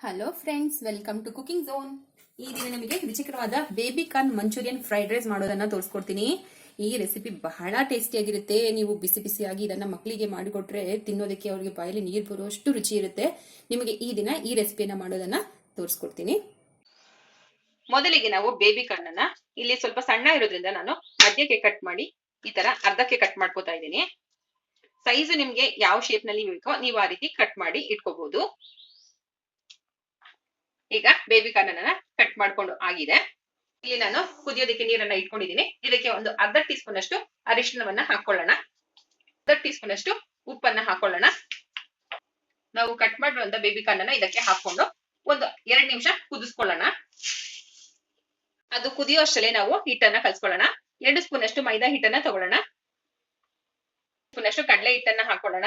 Hello friends welcome to cooking zone ಈ ದಿನ ನಿಮಗೆ ರುಚಿಕರವಾದ baby corn Manchurian fried rice ಮಾಡೋದನ್ನ ತೋರಿಸ್ಕೊಡ್ತೀನಿ. ಈ ರೆಸಿಪಿ ಬಹಳ ಟೇಸ್ಟಿಯಾಗಿರುತ್ತೆ ನೀವು ಬಿಸಿ ಬಿಸಿಯಾಗಿ ಇದನ್ನ ಮಕ್ಕಳಿಗೆ ಮಾಡಿಕೊಟ್ರೆ ತಿನ್ನೋದಕ್ಕೆ ಅವ್ರಿಗೆ ಬಾಯಲ್ಲಿ ನೀರು ಬರುವಷ್ಟು ರುಚಿ ಇರುತ್ತೆ. ನಿಮಗೆ ಈ ದಿನ ಈ ರೆಸಿಪಿಯನ್ನ ಮಾಡೋದನ್ನ ತೋರಿಸ್ಕೊಡ್ತೀನಿ. ಮೊದಲಿಗೆ ನಾವು ಬೇಬಿ ಕಾರ್ನ್ ಇಲ್ಲಿ ಸ್ವಲ್ಪ ಸಣ್ಣ ಇರೋದ್ರಿಂದ ನಾನು ಮಧ್ಯಕ್ಕೆ ಕಟ್ ಮಾಡಿ ಈ ತರ ಅರ್ಧಕ್ಕೆ ಕಟ್ ಮಾಡ್ಕೋತಾ ಇದ್ದೀನಿ. ಸೈಜ್ ನಿಮ್ಗೆ ಯಾವ ಶೇಪ್ನಲ್ಲಿ ಬೇಕೋ ನೀವು ಆ ರೀತಿ ಕಟ್ ಮಾಡಿ ಇಟ್ಕೋಬಹುದು ಈಗ ಬೇಬಿ ಕಾರ್ನ್ ಕಟ್ ಮಾಡ್ಕೊಂಡು ಆಗಿದೆ. ಇಲ್ಲಿ ನಾನು ಕುದಿಯೋದಕ್ಕೆ ನೀರನ್ನ ಇಟ್ಕೊಂಡಿದ್ದೀನಿ. ಇದಕ್ಕೆ ಒಂದು ಅರ್ಧ ಟೀ ಸ್ಪೂನ್ ಅಷ್ಟು ಅರಿಶಿಣವನ್ನ ಹಾಕೊಳ್ಳೋಣ. ಅರ್ಧ ಟೀ ಸ್ಪೂನ್ ಅಷ್ಟು ಉಪ್ಪನ್ನ ಹಾಕೊಳ್ಳೋಣ. ನಾವು ಕಟ್ ಮಾಡಿರುವಂತ ಬೇಬಿ ಕಾರ್ನ್ ಇದಕ್ಕೆ ಹಾಕೊಂಡು ಒಂದು ಎರಡ್ ನಿಮಿಷ ಕುದಿಸ್ಕೊಳ್ಳೋಣ. ಅದು ಕುದಿಯೋ ಅಷ್ಟರಲ್ಲೇ ನಾವು ಹಿಟ್ಟನ್ನ ಕಲ್ಸ್ಕೊಳ್ಳೋಣ. ಎರಡು ಸ್ಪೂನ್ ಅಷ್ಟು ಮೈದಾ ಹಿಟ್ಟನ್ನ ತಗೊಳ್ಳೋಣ. ಕಡಲೆ ಹಿಟ್ಟನ್ನ ಹಾಕೊಳ್ಳೋಣ.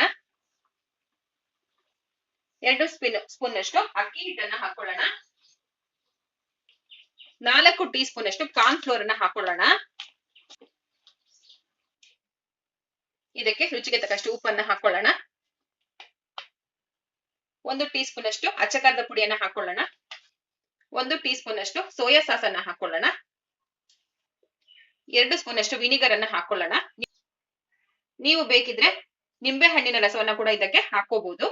ಎರಡು ಸ್ಪೂನ್ ಸ್ಪೂನ್ ಅಷ್ಟು ಅಕ್ಕಿ ಹಿಟ್ಟನ್ನ ಹಾಕೊಳ್ಳೋಣ. ನಾಲ್ಕು ಟೀ ಸ್ಪೂನ್ ಅಷ್ಟು ಕಾರ್ನ್ ಫ್ಲೋರ್ ಅನ್ನ ಹಾಕೊಳ್ಳೋಣ. ಇದಕ್ಕೆ ರುಚಿಗೆ ತಕ್ಕಷ್ಟು ಉಪ್ಪನ್ನ ಹಾಕೊಳ್ಳೋಣ. ಒಂದು ಟೀ ಸ್ಪೂನ್ ಅಷ್ಟು ಅಚ್ಚಕಾರದ ಪುಡಿಯನ್ನ ಹಾಕೊಳ್ಳೋಣ. ಒಂದು ಟೀ ಸ್ಪೂನ್ ಅಷ್ಟು ಸೋಯಾ ಸಾಸ್ ಅನ್ನ ಹಾಕೊಳ್ಳೋಣ. ಎರಡು ಸ್ಪೂನ್ ಅಷ್ಟು ವಿನಿಗರ್ ಅನ್ನ ಹಾಕೊಳ್ಳೋಣ. ನೀವು ಬೇಕಿದ್ರೆ ನಿಂಬೆ ಹಣ್ಣಿನ ರಸವನ್ನ ಕೂಡ ಇದಕ್ಕೆ ಹಾಕೋಬಹುದು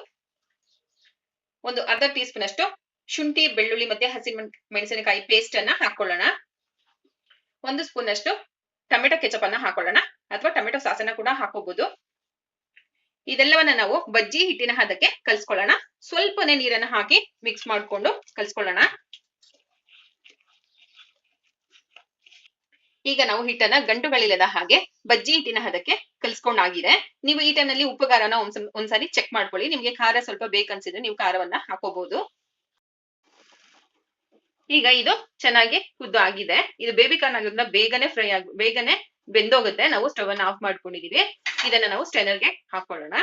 ಒಂದು ಅರ್ಧ ಟೀ ಸ್ಪೂನ್ ಅಷ್ಟು ಶುಂಠಿ, ಬೆಳ್ಳುಳ್ಳಿ ಮತ್ತೆ ಹಸಿರು ಮೆಣಸಿನಕಾಯಿ ಪೇಸ್ಟ್ ಅನ್ನ ಹಾಕೊಳ್ಳೋಣ. ಒಂದು ಸ್ಪೂನ್ ಅಷ್ಟು ಟೊಮೆಟೊ ಕೆಚಪ್ ಅನ್ನ ಹಾಕೊಳ್ಳೋಣ ಅಥವಾ ಟೊಮೆಟೊ ಸಾಸನ್ನ ಕೂಡ ಹಾಕೋಬಹುದು ಇದೆಲ್ಲವನ್ನ ನಾವು ಬಜ್ಜಿ ಹಿಟ್ಟಿನ ಹದಕ್ಕೆ ಕಲ್ಸ್ಕೊಳ್ಳೋಣ. ಸ್ವಲ್ಪನೇ ನೀರನ್ನ ಹಾಕಿ ಮಿಕ್ಸ್ ಮಾಡ್ಕೊಂಡು ಕಲ್ಸ್ಕೊಳ್ಳೋಣ. ಈಗ ನಾವು ಹಿಟ್ಟನ್ನ ಗಂಟುಗಳಿಲ್ಲದ ಹಾಗೆ ಬಜ್ಜಿ ಹಿಟ್ಟಿನ ಹದಕ್ಕೆ ಕಲ್ಸ್ಕೊಂಡಾಗಿದೆ. ನೀವು ಈ ಉಪ್ಪು ಖಾರನ ಒಂದ್ಸ, ಒಂದ್ಸಾರಿ ಚೆಕ್ ಮಾಡ್ಕೊಳ್ಳಿ. ನಿಮ್ಗೆ ಖಾರ ಸ್ವಲ್ಪ ಬೇಕನ್ಸಿದ್ರೆ ನೀವು ಖಾರವನ್ನ ಹಾಕೋಬಹುದು ಈಗ ಇದು ಚೆನ್ನಾಗಿ ಕುದ್ದು ಆಗಿದೆ ಇದು ಬೇಬಿ ಕಾರ್ನ್ ಆಗೋದ್ರಿಂದ ಬೇಗನೆ ಫ್ರೈ ಆಗ, ಬೇಗನೆ ಬೆಂದೋಗುತ್ತೆ. ನಾವು ಸ್ಟವ್ ಅನ್ನ ಆಫ್ ಮಾಡ್ಕೊಂಡಿದೀವಿ. ಇದನ್ನ ನಾವು ಸ್ಟೈನರ್ಗೆ ಹಾಕೊಳ್ಳೋಣ.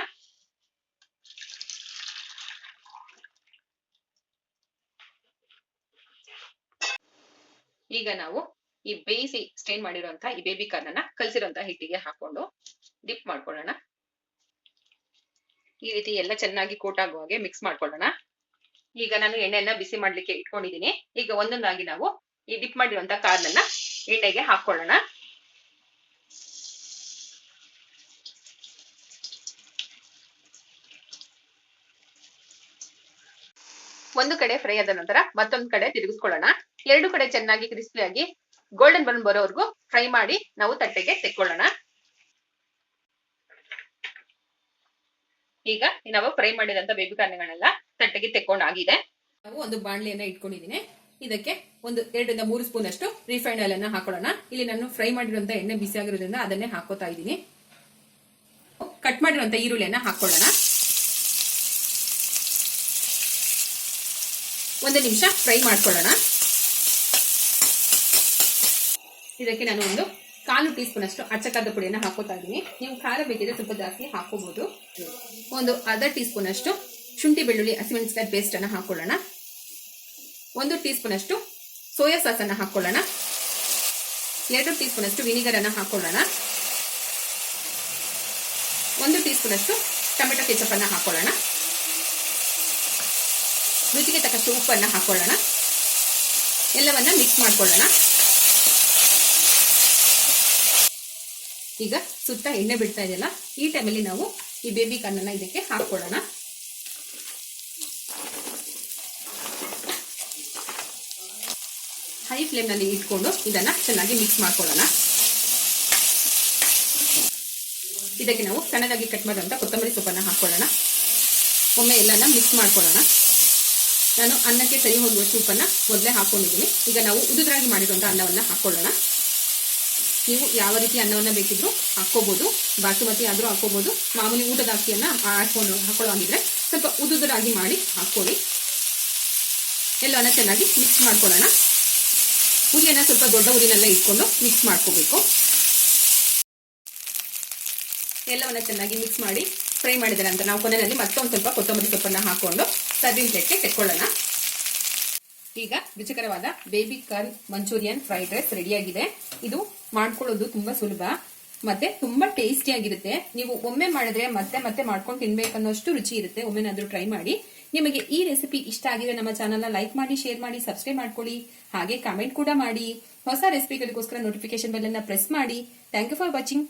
ಈಗ ನಾವು ಈ ಬೇಯಿಸಿ ಸ್ಟೇನ್ ಮಾಡಿರುವಂತಹ ಈ ಬೇಬಿ ಕಾರ್ನ್ ಅನ್ನ ಕಲ್ಸಿರುವಂತಹ ಹಿಟ್ಟಿಗೆ ಹಾಕೊಂಡು ಡಿಪ್ ಮಾಡ್ಕೊಳ್ಳೋಣ. ಈ ರೀತಿ ಎಲ್ಲ ಚೆನ್ನಾಗಿ ಕೋಟ್ ಆಗುವ ಹಾಗೆ ಮಿಕ್ಸ್ ಮಾಡ್ಕೊಳ್ಳೋಣ. ಈಗ ನಾನು ಎಣ್ಣೆಯನ್ನ ಬಿಸಿ ಮಾಡ್ಲಿಕ್ಕೆ ಇಟ್ಕೊಂಡಿದ್ದೀನಿ. ಈಗ ಒಂದೊಂದಾಗಿ ನಾವು ಈ ಡಿಪ್ ಮಾಡಿರುವಂತಹ ಕಾರ್ನ್ ಅನ್ನ ಎಣ್ಣೆಗೆ ಹಾಕೊಳ್ಳೋಣ. ಒಂದು ಕಡೆ ಫ್ರೈ ಆದ ನಂತರ ಮತ್ತೊಂದು ಕಡೆ ತಿರುಗಿಸ್ಕೊಳ್ಳೋಣ. ಎರಡು ಕಡೆ ಚೆನ್ನಾಗಿ ಕ್ರಿಸ್ಪಿಯಾಗಿ ಗೋಲ್ಡನ್ ಬ್ರೌನ್ ಬರೋವರೆಗೂ ಫ್ರೈ ಮಾಡಿ ನಾವು ತಟ್ಟೆಗೆ ತೆಕ್ಕೊಳ್ಳೋಣ. ಈಗ ನಾವು ಫ್ರೈ ಮಾಡಿದಂತ ಬೇಬಿ ಕಾರ್ನ್ಗಳನ್ನೆಲ್ಲ ತಟ್ಟೆಗೆ ತೆಕ್ಕೊಂಡಾಗಿದೆ. ನಾವು ಒಂದು ಬಾಣಲಿಯನ್ನ ಇಟ್ಕೊಂಡಿದ್ದೀನಿ ಇದಕ್ಕೆ ಒಂದು ಎರಡರಿಂದ ಮೂರು ಸ್ಪೂನ್ ಅಷ್ಟು ರಿಫೈಂಡ್ ಆಯಿಲ್ ಅನ್ನ ಹಾಕೊಳ್ಳೋಣ. ಇಲ್ಲಿ ನಾನು ಫ್ರೈ ಮಾಡಿರುವಂತ ಎಣ್ಣೆ ಬಿಸಿ ಆಗಿರೋದ್ರಿಂದ ಅದನ್ನೇ ಹಾಕೋತಾ ಇದ್ದೀನಿ. ಕಟ್ ಮಾಡಿರುವಂತ ಈರುಳ್ಳಿಯನ್ನ ಹಾಕೊಳ್ಳೋಣ. ಒಂದು ನಿಮಿಷ ಫ್ರೈ ಮಾಡ್ಕೊಳ್ಳೋಣ. ಇದಕ್ಕೆ ನಾನು ಒಂದು ಕಾಲು ಟೀ ಸ್ಪೂನ್ ಅಷ್ಟು ಅಚ್ಚಕಾರದ ಪುಡಿಯನ್ನು ಹಾಕೋತಾ ಇದ್ದೀನಿ. ನೀವು ಖಾರ ಬೇಕಿದ್ರೆ ಸ್ವಲ್ಪ ಜಾಸ್ತಿ ಹಾಕೋಬಹುದು ಒಂದು ಅರ್ಧ ಟೀ ಸ್ಪೂನ್ ಅಷ್ಟು ಶುಂಠಿ ಬೆಳ್ಳುಳ್ಳಿ ಹಸಿಮೆಣಸಿನ ಪೇಸ್ಟ್ ಅನ್ನು ಹಾಕೊಳ್ಳೋಣ. ಒಂದು ಟೀ ಸ್ಪೂನ್ ಅಷ್ಟು ಸೋಯಾ ಸಾಸ್ ಅನ್ನು ಹಾಕೊಳ್ಳೋಣ. ಎರಡು ಟೀ ಸ್ಪೂನ್ ಅಷ್ಟು ವಿನಿಗರ್ ಅನ್ನು ಹಾಕೊಳ್ಳೋಣ. ಒಂದು ಟೀ ಸ್ಪೂನ್ ಅಷ್ಟು ಟೊಮೆಟೊ ಕೆಚಪ್ ಅನ್ನು ಹಾಕೊಳ್ಳೋಣ. ರುಚಿಗೆ ತಕ್ಕಷ್ಟು ಉಪ್ಪನ್ನು ಹಾಕೊಳ್ಳೋಣ. ಎಲ್ಲವನ್ನ ಮಿಕ್ಸ್ ಮಾಡ್ಕೊಳ್ಳೋಣ. ಈಗ ಸುತ್ತ ಎಣ್ಣೆ ಬಿಡ್ತಾ ಇದೆಯಲ್ಲ, ಈ ಟೈಮಲ್ಲಿ ನಾವು ಈ ಬೇಬಿ ಕನ್ನನ್ನ ಇದಕ್ಕೆ ಹಾಕೊಳ್ಳೋಣ ಹೈ ಫ್ಲೇಮ್ನಲ್ಲಿ ಇಟ್ಕೊಂಡು ಇದನ್ನ ಚೆನ್ನಾಗಿ ಮಿಕ್ಸ್ ಮಾಡ್ಕೊಳ್ಳೋಣ. ಇದಕ್ಕೆ ನಾವು ಸಣ್ಣದಾಗಿ ಕಟ್ ಮಾಡುವಂತ ಕೊತ್ತಂಬರಿ ಸೊಪ್ಪನ್ನ ಹಾಕೊಳ್ಳೋಣ ಒಮ್ಮೆ ಎಲ್ಲನ ಮಿಕ್ಸ್ ಮಾಡ್ಕೊಳ್ಳೋಣ. ನಾನು ಅನ್ನಕ್ಕೆ ಸರಿ ಹೋಗುವ ಸೂಪನ್ನು ಮೊದಲೇ ಹಾಕೊಂಡಿದ್ದೀನಿ. ಈಗ ನಾವು ಉದುರಾಗಿ ಮಾಡಿರುವಂತಹ ಅನ್ನವನ್ನ ಹಾಕೊಳ್ಳೋಣ ನೀವು ಯಾವ ರೀತಿ ಅನ್ನವನ್ನ ಬೇಕಿದ್ರು ಹಾಕೋಬಹುದು ಬಾಸುಮತಿ ಆದ್ರೂ ಹಾಕೋಬಹುದು ಮಾಮೂಲಿ ಊಟದ ಅಕ್ಕಿಯನ್ನ ಹಾಕೊಂಡು ಹಾಕೊಳ್ಳೋಂಗಿದ್ರೆ ಸ್ವಲ್ಪ ಉದುದರಾಗಿ ಮಾಡಿ ಹಾಕ್ಕೊಳ್ಳಿ. ಎಲ್ಲವನ್ನ ಚೆನ್ನಾಗಿ ಮಿಕ್ಸ್ ಮಾಡ್ಕೊಳ್ಳೋಣ. ಉರಿಯನ್ನ ಸ್ವಲ್ಪ ದೊಡ್ಡ ಉರಿನಲ್ಲೇ ಇಟ್ಕೊಂಡು ಮಿಕ್ಸ್ ಮಾಡ್ಕೋಬೇಕು. ಎಲ್ಲವನ್ನ ಚೆನ್ನಾಗಿ ಮಿಕ್ಸ್ ಮಾಡಿ ಫ್ರೈ ಮಾಡಿದ ನಂತರ ನಾವು ಕೊನೆಯಲ್ಲಿ ಮತ್ತೊಂದು ಸ್ವಲ್ಪ ಕೊತ್ತಂಬರಿ ಸೊಪ್ಪನ್ನ ಹಾಕೊಂಡು ಸರ್ವಿಂಗ್ ಪ್ಲೇಟ್ಗೆ ತೆಕ್ಕೊಳ್ಳೋಣ. ಈಗ ರುಚಿಕರವಾದ baby corn Manchurian fried rice ರೆಡಿಯಾಗಿದೆ ಇದು ಮಾಡ್ಕೊಳ್ಳೋದು ತುಂಬಾ ಸುಲಭ. ಮತ್ತೆ ತುಂಬಾ ಟೇಸ್ಟಿ ಆಗಿರುತ್ತೆ. ನೀವು ಒಮ್ಮೆ ಮಾಡಿದ್ರೆ ಮತ್ತೆ ಮತ್ತೆ ಮಾಡ್ಕೊಂಡು ತಿನ್ಬೇಕನ್ನೋಷ್ಟು ರುಚಿ ಇರುತ್ತೆ. ಒಮ್ಮೆನಾದ್ರೂ ಟ್ರೈ ಮಾಡಿ. ನಿಮಗೆ ಈ ರೆಸಿಪಿ ಇಷ್ಟ ಆಗಿದ್ರೆ ನಮ್ಮ ಚಾನಲ್ನ ಲೈಕ್ ಮಾಡಿ ಶೇರ್ ಮಾಡಿ ಸಬ್ಸ್ಕ್ರೈಬ್ ಮಾಡ್ಕೊಳ್ಳಿ. ಹಾಗೆ ಕಮೆಂಟ್ ಕೂಡ ಮಾಡಿ. ಹೊಸ ರೆಸಿಪಿಗಳಿಗೋಸ್ಕರ ನೋಟಿಫಿಕೇಶನ್ ಬೆಲ್ ಅನ್ನ ಪ್ರೆಸ್ ಮಾಡಿ. Thank you for watching